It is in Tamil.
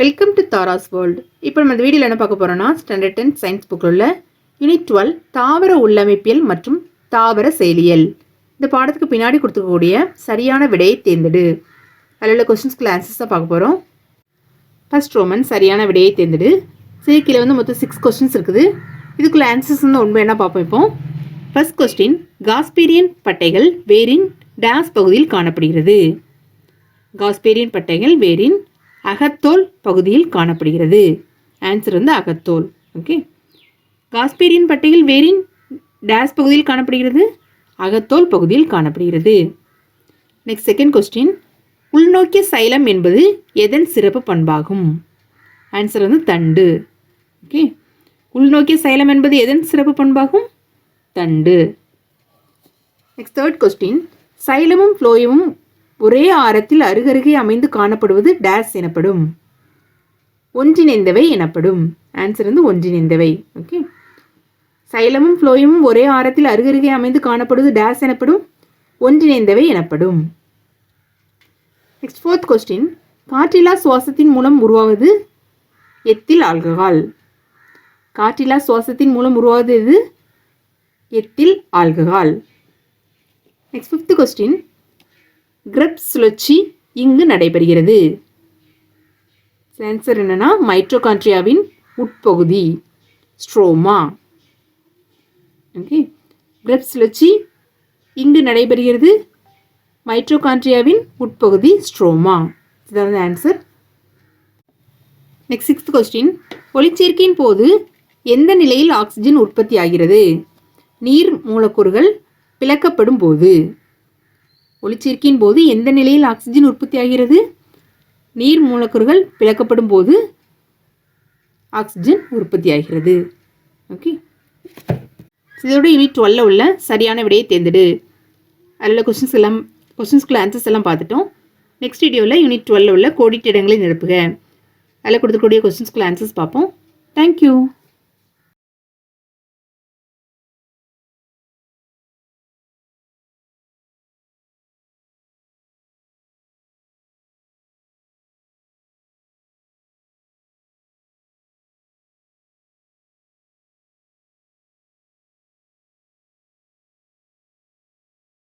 வெல்கம் டு தாராஸ் வேர்ல்டு இப்போ நம்ம இந்த வீடியோவில் என்ன பார்க்க போகிறோம்னா ஸ்டாண்டர்ட் டென் சயின்ஸ் புக்கில் உள்ள யூனிட் டுவெல் தாவர உள்ளமைப்பியல் மற்றும் தாவர செயலியல். இந்த பாடத்துக்கு பின்னாடி கொடுத்துக்கக்கூடிய சரியான விடையை தேர்ந்தெடு. அதில் உள்ள கொஸ்டின்ஸ்க்கு ஆன்சர்ஸாக பார்க்க போகிறோம் ஃபர்ஸ்ட் ரோமன் சரியான விடையை தேர்ந்தெடு. சரி கீழே வந்து மொத்தம் சிக்ஸ் கொஸ்டின்ஸ் இருக்குது. இதுக்குள்ள ஆன்சர்ஸ் வந்து உண்மை என்ன பார்ப்போம் இப்போ? ஃபர்ஸ்ட் கொஸ்டின் காஸ்பீரியன் பட்டைகள் வேரின் டேஸ் பகுதியில் காணப்படுகிறது. காஸ்பேரியன் பட்டைகள் வேரின் அகத்தோல் பகுதியில் காணப்படுகிறது. ஆன்சர் வந்து அகத்தோல். ஓகே காஸ்பேரியன் பட்டையில் வேரின் டேஸ் பகுதியில் காணப்படுகிறது. அகத்தோல் பகுதியில் காணப்படுகிறது. நெக்ஸ்ட் செகண்ட் கொஸ்டின் உள்நோக்கிய சைலம் என்பது எதன் சிறப்பு பண்பாகும்? ஆன்சர் வந்து தண்டு. ஓகே உள்நோக்கிய சைலம் என்பது எதன் சிறப்பு பண்பாகும்? தண்டு. நெக்ஸ்ட் தேர்ட் கொஸ்டின் சைலமும் ஃப்ளோயமும் ஒரே ஆரத்தில் அருகருகே அமைந்து காணப்படுவது டேஸ் எனப்படும். ஒன்றிணைந்தவை எனப்படும். ஆன்சர் வந்து ஒன்றிணைந்தவை. ஓகே சைலமும் ஃப்ளோயமும் ஒரே ஆரத்தில் அருகருகே அமைந்து காணப்படுவது டேஸ் எனப்படும். ஒன்றிணைந்தவை எனப்படும். நெக்ஸ்ட் ஃபோர்த் கொஸ்டின் காற்றிலா சுவாசத்தின் மூலம் உருவாவது எத்தில் ஆல்கஹால் காற்றிலா சுவாசத்தின் மூலம் உருவாவது எது? Ethyl alcohol next fifth question Krebs சுழற்சி இங்கு நடைபெறுகிறது. ஆன்சர் என்னன்னா மைட்ரோகான்ட்ரியாவின் உட்பகுதி ஸ்ட்ரோமா ஓகே கிரப் சுழற்சி இங்கு நடைபெறுகிறது. மைட்ரோகான்ட்ரியாவின் உட்பகுதி ஸ்ட்ரோமா இதுதான் ஆன்சர் நெக்ஸ்ட் சிக்ஸ்த் கொஸ்டின் ஒளிச்சேர்க்கையின் போது எந்த நிலையில் ஆக்சிஜன் உற்பத்தி ஆகிறது நீர் மூலக்கூறுகள் பிளக்கப்படும் போது. ஒளிச்சேர்க்கையின் போது எந்த நிலையில் ஆக்சிஜன் உற்பத்தி ஆகிறது? நீர் மூலக்கூறுகள் பிளக்கப்படும் போது ஆக்சிஜன் உற்பத்தி ஆகிறது. ஓகே இதோட யூனிட் டுவெல்ல உள்ள சரியான விடையை தேர்ந்தெடு. அதில் கொஸ்டின்ஸ் எல்லாம் கொஸ்டின்ஸ்குள்ள ஆன்சர்ஸ் எல்லாம் பார்த்துட்டோம். நெக்ஸ்ட் வீடியோவில் யூனிட் டுவெல்ல உள்ள கோடிட்ட இடங்களை நிரப்புக. அதில் கொடுத்துக்கூடிய கொஸ்டின்ஸ்குள்ள ஆன்சர்ஸ் பார்ப்போம். தேங்க்யூ